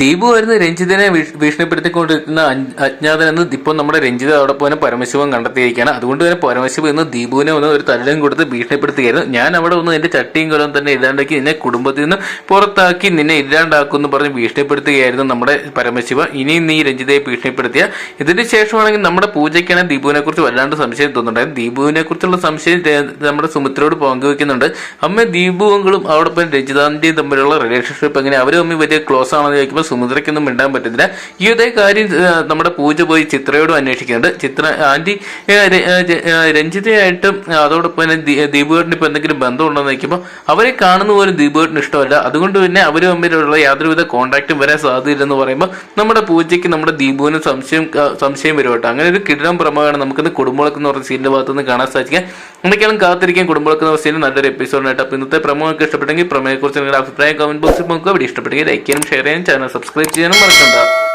ദീപു വരുന്ന രഞ്ജിതനെ ഭീഷണിപ്പെടുത്തിക്കൊണ്ടിരുന്ന അജ്ഞാതനെന്ന് ഇപ്പോൾ നമ്മുടെ രഞ്ജിത അവിടെ പരമശിവൻ കണ്ടെത്തിയിരിക്കുകയാണ്. അതുകൊണ്ട് തന്നെ പരമശിവൻ ഇന്ന് ദീപുവിനെ ഒന്ന് ഒരു തല്ലും കൊടുത്ത് ഭീഷണിപ്പെടുത്തുകയായിരുന്നു. ഞാൻ അവിടെ ഒന്ന് എന്റെ ചട്ടിയും കൊലം തന്നെ ഇല്ലാണ്ടാക്കി നിന്നെ കുടുംബത്തിൽ നിന്ന് പുറത്താക്കി നിന്നെ ഇല്ലാണ്ടാക്കും എന്ന് പറഞ്ഞ് ഭീഷണിപ്പെടുത്തുകയായിരുന്നു നമ്മുടെ പരമശിവ. ഇനിയും നീ രഞ്ജിതയെ ഭീഷണിപ്പെടുത്തിയ. ഇതിന് ശേഷമാണെങ്കിൽ നമ്മുടെ പൂജയ്ക്കാണ് ദീപുവിനെ കുറിച്ച് വല്ലാണ്ട് സംശയം തോന്നുന്നുണ്ടായിരുന്നു ദീപുവിനെ കുറിച്ചുള്ള സംശയം നമ്മുടെ സുമിത്രയോട് പങ്കുവെക്കുന്നുണ്ട്. അമ്മ ദീപുവങ്ങളും അവിടെ പോയി രഞ്ജിതാന്റെയും തമ്മിലുള്ള റിലേഷൻഷിപ്പ് എങ്ങനെ? അവർ തമ്മിൽ വലിയ ക്ലോസ് ആണെന്ന് ചോദിക്കുമ്പോൾ സുമിത്രയ്ക്കൊന്നും മിണ്ടാൻ പറ്റുന്നില്ല ഈ ഇതേ കാര്യം നമ്മുടെ പൂജ പോയി ചിത്രയോടും അന്വേഷിക്കുന്നുണ്ട്. ചിത്ര ആന്റി രഞ്ജിതയായിട്ടും അതോടൊപ്പം തന്നെ ദീപുകേട്ടിന് ഇപ്പം എന്തെങ്കിലും ബന്ധമുണ്ടോ എന്ന് ചോദിക്കുമ്പോൾ അവരെ കാണുന്ന പോലും ദീപുകേട്ടിന് ഇഷ്ടമല്ല. അതുകൊണ്ട് തന്നെ അവർ തമ്മിലുള്ള യാതൊരുവിധ കോണ്ടാക്റ്റും വരാൻ സാധ്യതയില്ലെന്ന് പറയുമ്പോൾ നമ്മുടെ പൂജയ്ക്ക് നമ്മുടെ ദീപുവിന് സംശയം സംശയം വരും അങ്ങനെ ഒരു കിടിലം പ്രമോയാണ് നമുക്കിന്ന് കുടുംബങ്ങളൊക്കെ എന്ന് പറഞ്ഞ സീനിന്റെ ഭാഗത്തുനിന്ന് കാണാൻ സാധിക്കുക. എന്തൊക്കെയാണ് കാത്തിരിക്കാൻ കുടുംബങ്ങൾക്ക് സീനിൽ നല്ലൊരു എപ്പിസോഡിനായിട്ട് അപ്പോൾ ഇന്നത്തെ പ്രമോ ഒക്കെ ഇഷ്ടപ്പെട്ടെങ്കിൽ പ്രമേയെക്കുറിച്ച് നിങ്ങളുടെ അഭിപ്രായം കമന്റ് ബോക്സിൽ നോക്കുക. വീഡിയോ ഇഷ്ടപ്പെട്ടെങ്കിൽ ലൈക്ക് ചെയ്യാനും ഷെയർ ചെയ്യാനും ചാനൽ സബ്സ്ക്രൈബ് ചെയ്യാനും മറക്കണ്ട.